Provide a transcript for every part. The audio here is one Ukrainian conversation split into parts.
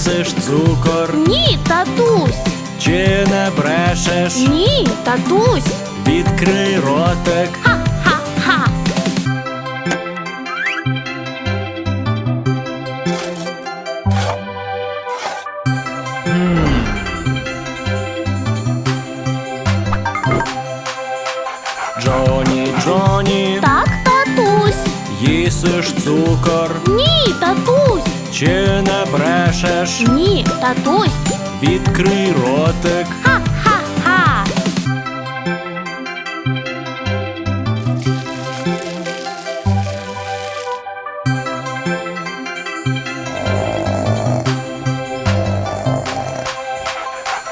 їсиш цукор, Ні, татусь. чи не брешеш? Ні, татусь. Відкрий ротик, Ха-ха-ха. Джоні, Джоні, Так, татусь. їсиш цукор, Ні, татусь. Чи не брешеш? Ні, татусь. Відкрий ротик, Ха-ха-ха.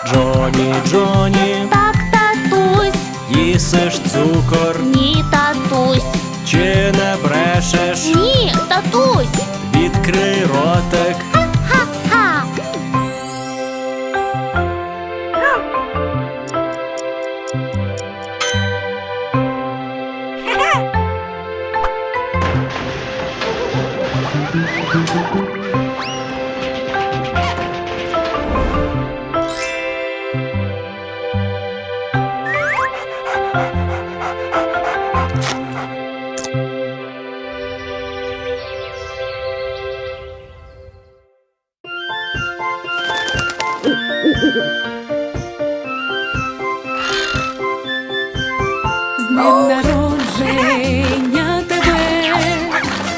Джоні, Джоні, Так, татусь. їсиш цукор, Ні, татусь. чи не брешеш? Ні, татусь. Відкрий ротик, З днем народження тебе,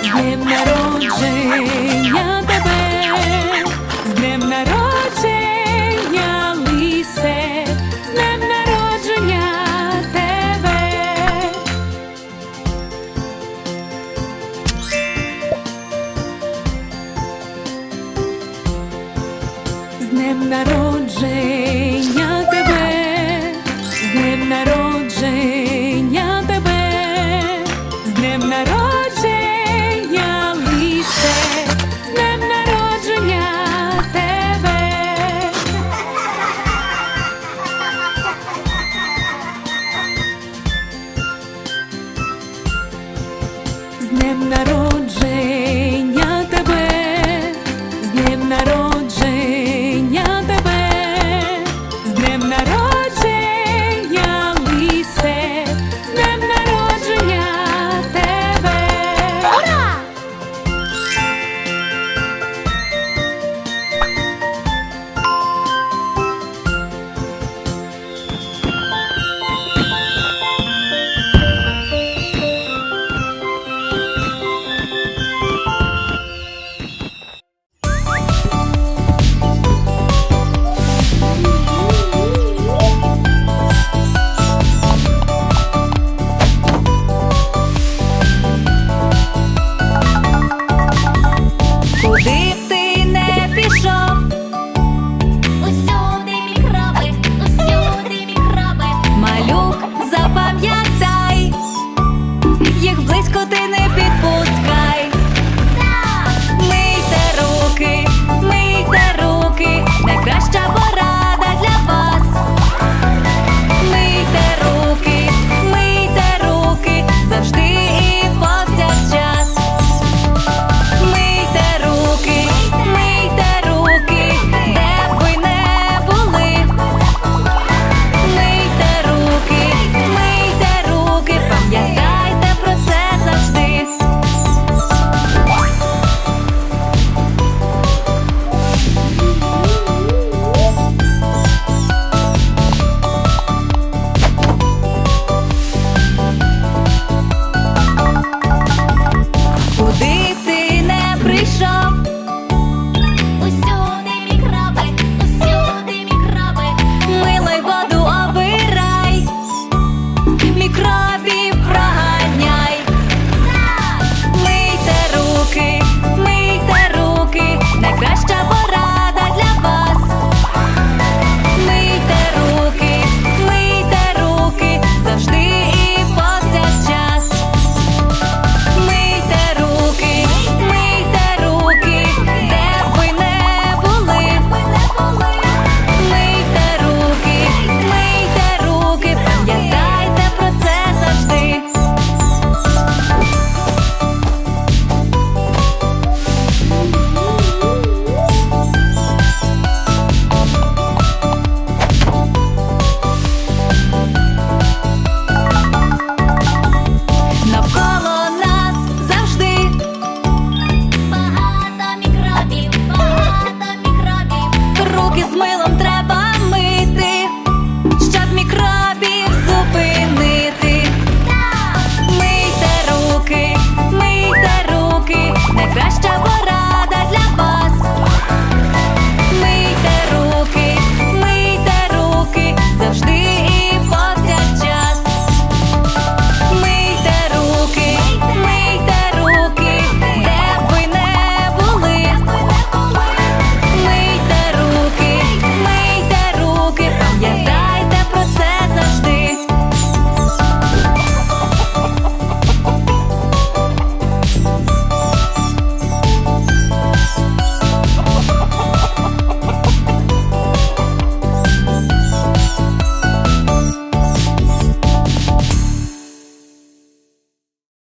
з днем народження днем народження.